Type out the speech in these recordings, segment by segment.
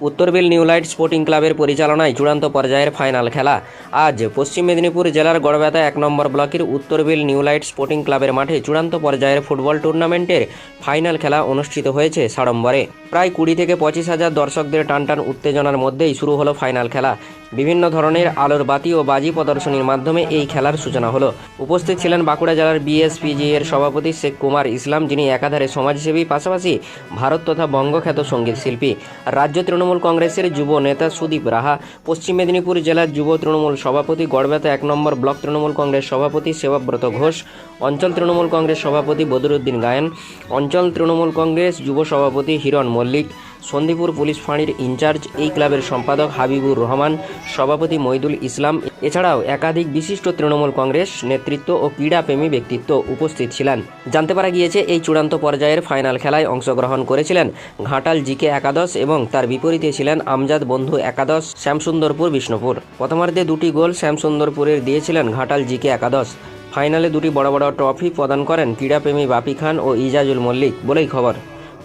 উত্তরবিল new light sporting ক্লাবের পরিচালনায় চূড়ান্ত পর্যায়ের ফাইনাল খেলা। আজ পশ্চিম মেদিনীপুর জেলার গড়বেতা এক নম্বর ব্লকের উত্তরবিল নিউ লাইট স্পোর্টিং ক্লাবের মাঠে চূড়ান্ত পর্যায়ের ফুটবল টুর্নামেন্টের ফাইনাল খেলা অনুষ্ঠিত হয়েছে সাড়ম্বরে। প্রায় কুড়ি থেকে পঁচিশ হাজার দর্শকদের টানটান উত্তেজনার মধ্যেই শুরু হলো ফাইনাল খেলা। বিভিন্ন ধরনের আলোর বাতি ও বাজি প্রদর্শনীর মাধ্যমে এই খেলার সূচনা হলো। উপস্থিত ছিলেন বাঁকুড়া জেলার বিএসপিজি এর সভাপতি শেখ কুমার ইসলাম, যিনি একাধারে সমাজসেবী, পাশাপাশি ভারত তথা বঙ্গখ্যাত সংগীত শিল্পী। রাজ্য তৃণমূল কংগ্রেসের যুব নেতা সুদীপ রাহা, পশ্চিম মেদিনীপুর জেলার যুব তৃণমূল সভাপতি গড়বেতা এক নম্বর ব্লক তৃণমূল কংগ্রেস সভাপতি সেবাব্রত ঘোষ, অঞ্চল তৃণমূল কংগ্রেস সভাপতি বদরুদ্দিন গায়েন, অঞ্চল তৃণমূল কংগ্রেস যুব সভাপতি হিরণ মল্লিক সন্দীপুর পুলিশ ফাঁড়ির ইনচার্জ, এই ক্লাবের সম্পাদক হাবিবুর রহমান, সভাপতি মইদুল ইসলাম, এছাড়াও একাধিক বিশিষ্ট তৃণমূল কংগ্রেস নেতৃত্ব ও ক্রীড়াপ্রেমী ব্যক্তিত্ব উপস্থিত ছিলেন। জানতে পারা গিয়েছে, এই চূড়ান্ত পর্যায়ের ফাইনাল খেলায় অংশগ্রহণ করেছিলেন ঘাটাল জিকে একাদশ এবং তার বিপরীতে ছিলেন আমজাদ বন্ধু একাদশ শ্যামসুন্দরপুর বিষ্ণুপুর। প্রথমার্ধে দুটি গোল শ্যামসুন্দরপুরের দিয়েছিলেন ঘাটাল জিকে একাদশ। ফাইনালে দুটি বড় বড় ট্রফি প্রদান করেন ক্রীড়াপ্রেমী বাপি খান ও ইজাজুল মল্লিক, বলেই খবর।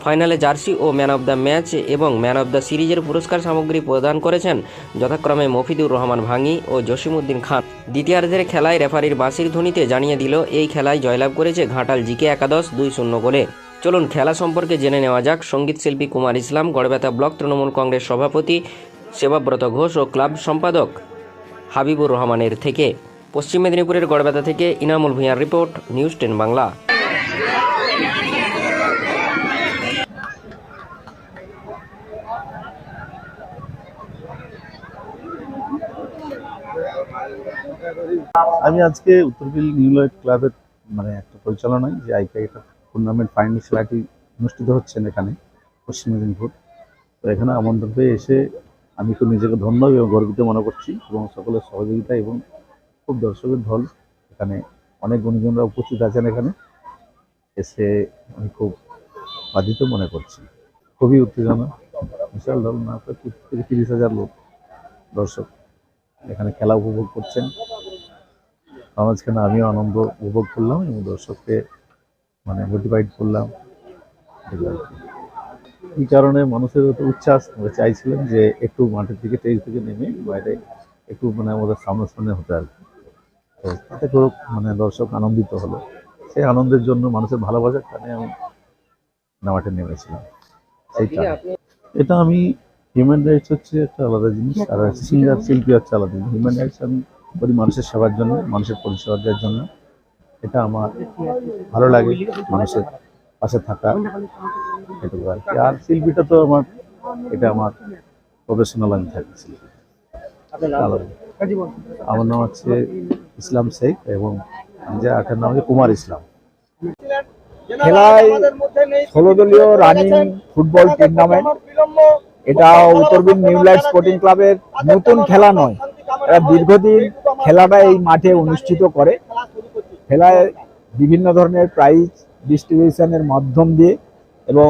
ফাইনালে জার্সি ও ম্যান অব দ্য ম্যাচ এবং ম্যান অব দ্য সিরিজের পুরস্কার সামগ্রী প্রদান করেছেন যথাক্রমে মফিদুর রহমান ভাঙি ও জসিমউদ্দিন খান। দ্বিতীয়ার্ধের খেলায় রেফারির বাঁশির ধ্বনিতে জানিয়ে দিল, এই খেলায় জয়লাভ করেছে ঘাটাল জিকে একাদশ দুই শূন্য গোলে। চলুন খেলা সম্পর্কে জেনে নেওয়া যাক। সংগীত শিল্পী কুমার ইসলাম, গড়বেতা ব্লক, তৃণমূল কংগ্রেস সভাপতি সেবাব্রত ঘোষ ও ক্লাব সম্পাদক হাবিবুর রহমানের থেকে। পশ্চিম মেদিনীপুরের গড়বেতা থেকে ইনামুল ভূঁইয়ার রিপোর্ট, নিউজ টেন বাংলা। আমি আজকে উত্তরবিল নিউ ক্লাবের মানে একটা পরিচালনায় যে আইপিআই একটা টুর্নামেন্ট ফাইনাল খেলাটি অনুষ্ঠিত হচ্ছেন এখানে, পশ্চিম মেদিনীপুর। তো এখানে আমন্ত্রণ এসে আমি খুব নিজেকে ধন্য এবং গর্বিত মনে করছি এবং সকলের সহযোগিতা এবং খুব দর্শকের ঢল। এখানে অনেক গুণীজনরা উপস্থিত আছেন এখানে। এসে আমি খুব বাধিত মনে করছি। খুবই উত্তেজনা। বিশাল ঢল না প্রায় তিরিশ থেকে তিরিশ হাজার লোক দর্শক এখানে খেলা উপভোগ করছেন মাঝখানে আমিও আনন্দ উপভোগ করলাম এবং দর্শককে মানে মোটিভেট করলাম। এই কারণে মানুষের উচ্ছ্বাস, আমরা চাইছিলাম যে একটু মাঠের দিকে স্টেজ থেকে নেমে বাইরে একটু মানে আমাদের সামনাসামনি হতে আর। তো তাতে করে মানে দর্শক আনন্দিত হলো সেই আনন্দের জন্য মানুষের ভালোবাসার টানে আমি মাঠে নেমেছিলাম সেইটা এটা আমি হিউম্যান রাইটস হচ্ছে একটা আলাদা জিনিস আর সিঙ্গার শিল্পী হচ্ছে আলাদা জিনিস। হিউম্যান রাইটস আমি করি মানুষের সেবার জন্য মানুষের পরিষেবা দেওয়ার জন্য। এটা আমার ভালো লাগে মানুষের পাশে থাকা এটুকু আর কি। আর শিল্পীটা তো আমার এটা আমার প্রফেশনাল আমি থাকি শিল্পী। আমার নাম হচ্ছে ইসলাম শেখ এবং যে আটার নাম হচ্ছে কুমার ইসলাম। খেলায় ষোলো দলীয় রানিং ফুটবল টুর্নামেন্ট এটা উত্তরবীর নিউ লাইট স্পোর্টিং ক্লাবের নতুন খেলা নয়। এরা দীর্ঘদিন খেলাটা এই মাঠে অনুষ্ঠিত করে। খেলায় বিভিন্ন ধরনের প্রাইজ ডিস্ট্রিবিউশনের মাধ্যম দিয়ে এবং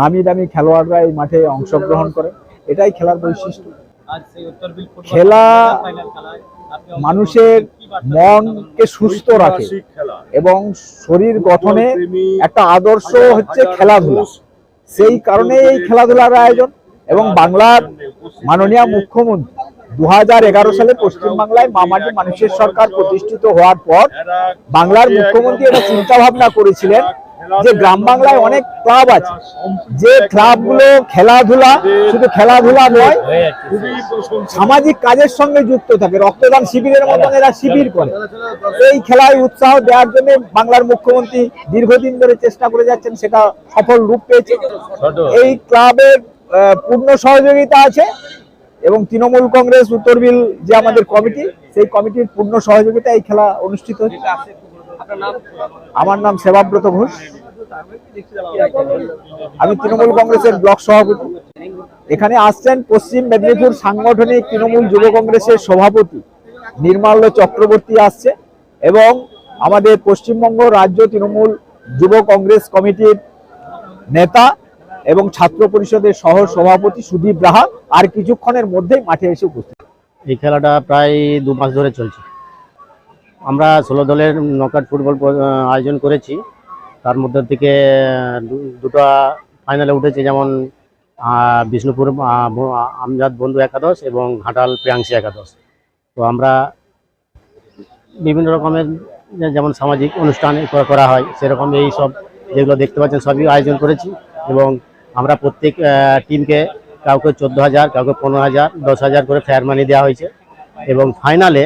নামি দামি খেলোয়াড়রা এই মাঠে অংশগ্রহণ করে। এটাই খেলার বৈশিষ্ট্য। খেলা মানুষের মনকে সুস্থ রাখে এবং শরীর গঠনে একটা আদর্শ হচ্ছে খেলাধুলা। সেই কারণে এই খেলাধুলার আয়োজন। এবং বাংলার মাননীয় মুখ্যমন্ত্রী দু হাজার এগারো সালে পশ্চিমবাংলায় মামাটি মানুষের সরকার প্রতিষ্ঠিত হওয়ার পর বাংলার মুখ্যমন্ত্রী এটা চিন্তা ভাবনা করেছিলেন যে গ্রাম বাংলায় অনেক ক্লাব আছে। যে ক্লাবগুলো খেলাধুলা শুধু খেলাধুলা নয় সামাজিক কাজের সঙ্গে যুক্ত থাকে রক্তদান শিবিরের মতন এরা শিবির করে। এই খেলায় উৎসাহ দেওয়ার জন্য বাংলার মুখ্যমন্ত্রী দীর্ঘদিন ধরে চেষ্টা করে যাচ্ছেন সেটা সফল রূপ পেয়েছে। এই ক্লাবের পূর্ণ সহযোগিতা আছে এবং তৃণমূল কংগ্রেস উত্তরবিল যে আমাদের কমিটি, সেই কমিটির পূর্ণ সহযোগিতা এই খেলা অনুষ্ঠিত আমার নাম সেবাব্রত ঘোষ। আমি তৃণমূল কংগ্রেসের ব্লক সভাপতি। এখানে আসছেন পশ্চিম মেদিনীপুর সাংগঠনিক তৃণমূল যুব কংগ্রেসের সভাপতি নির্মাল্য চক্রবর্তী আসছে এবং আমাদের পশ্চিমবঙ্গ রাজ্য তৃণমূল যুব কংগ্রেস কমিটির নেতা এবং ছাত্র পরিষদের সহ সভাপতি সুদীপ রাহা আর কিছুক্ষণের মধ্যেই মাঠে এসে উপস্থিত। এই খেলাটা প্রায় দু মাস ধরে চলছে। আমরা ষোলো দলের নকআউট ফুটবল আয়োজন করেছি। তার মধ্যে থেকে দুটো ফাইনালে উঠেছে যেমন বিষ্ণুপুর আমজাদ বন্ধু একাদশ এবং ঘাটাল প্রিয়াংশী একাদশ। তো আমরা বিভিন্ন রকমের, যেমন সামাজিক অনুষ্ঠান করা হয়, সেরকম এই সব যেগুলো দেখতে পাচ্ছেন সবই আয়োজন করেছি এবং আমরা প্রত্যেক টিমকে কাউকে চোদ্দ হাজার, কাউকে পনেরো হাজার, দশ হাজার করে ফেয়ার মানি দেওয়া হয়েছে এবং ফাইনালে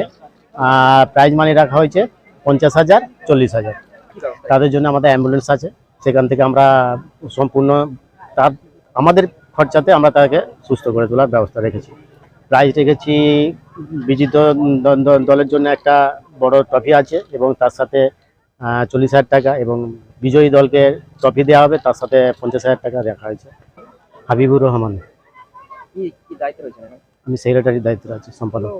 প্রাইজ মানি রাখা হয়েছে পঞ্চাশ হাজার, চল্লিশ হাজার। তাদের জন্য আমাদের অ্যাম্বুলেন্স আছে। সেখান থেকে আমরা সম্পূর্ণ তার, আমাদের খরচাতে আমরা তাকে সুস্থ করে তোলার ব্যবস্থা রেখেছি। প্রাইজ রেখেছি, বিজিত দলের জন্য একটা বড় ট্রফি আছে এবং তার সাথে চল্লিশ হাজার টাকা এবং বিজয়ী দলকে ট্রফি দেওয়া হবে তার সাথে পঞ্চাশ হাজার টাকা রাখা হয়েছে। হাবিবুর রহমান। আমি সেক্রেটারির দায়িত্ব আছি সম্পাদক।